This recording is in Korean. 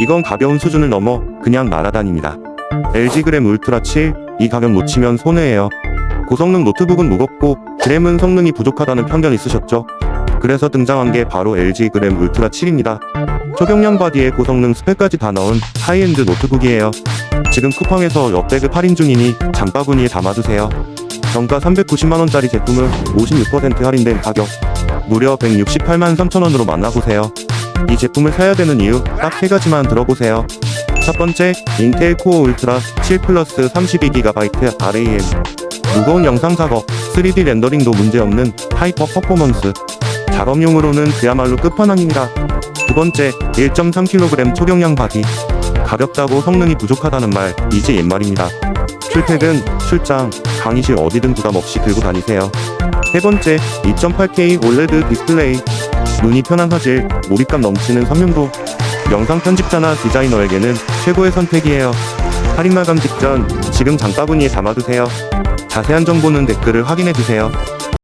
이건 가벼운 수준을 넘어 그냥 날아다닙니다. LG 그램 울트라 7, 이 가격 놓치면 손해예요. 고성능 노트북은 무겁고 그램은 성능이 부족하다는 편견 있으셨죠? 그래서 등장한 게 바로 LG 그램 울트라 7입니다. 초경량 바디에 고성능 스펙까지 다 넣은 하이엔드 노트북이에요. 지금 쿠팡에서 역대급 할인 중이니 장바구니에 담아두세요. 정가 390만원짜리 제품을 56% 할인된 가격 무려 168만 3천원으로 만나보세요. 이 제품을 사야 되는 이유 딱 세 가지만 들어보세요. 첫 번째, 인텔 코어 울트라 7 플러스 32GB RAM 무거운 영상 작업, 3D 렌더링도 문제없는 하이퍼 퍼포먼스 작업용으로는 그야말로 끝판왕입니다. 두 번째, 1.3kg 초경량 바디 가볍다고 성능이 부족하다는 말 이제 옛말입니다. 출퇴근, 출장, 강의실 어디든 부담 없이 들고 다니세요. 세 번째, 2.8K 올레드 디스플레이 눈이 편한 화질, 몰입감 넘치는 선명도 영상 편집자나 디자이너에게는 최고의 선택이에요. 할인 마감 직전 지금 장바구니에 담아두세요. 자세한 정보는 댓글을 확인해주세요.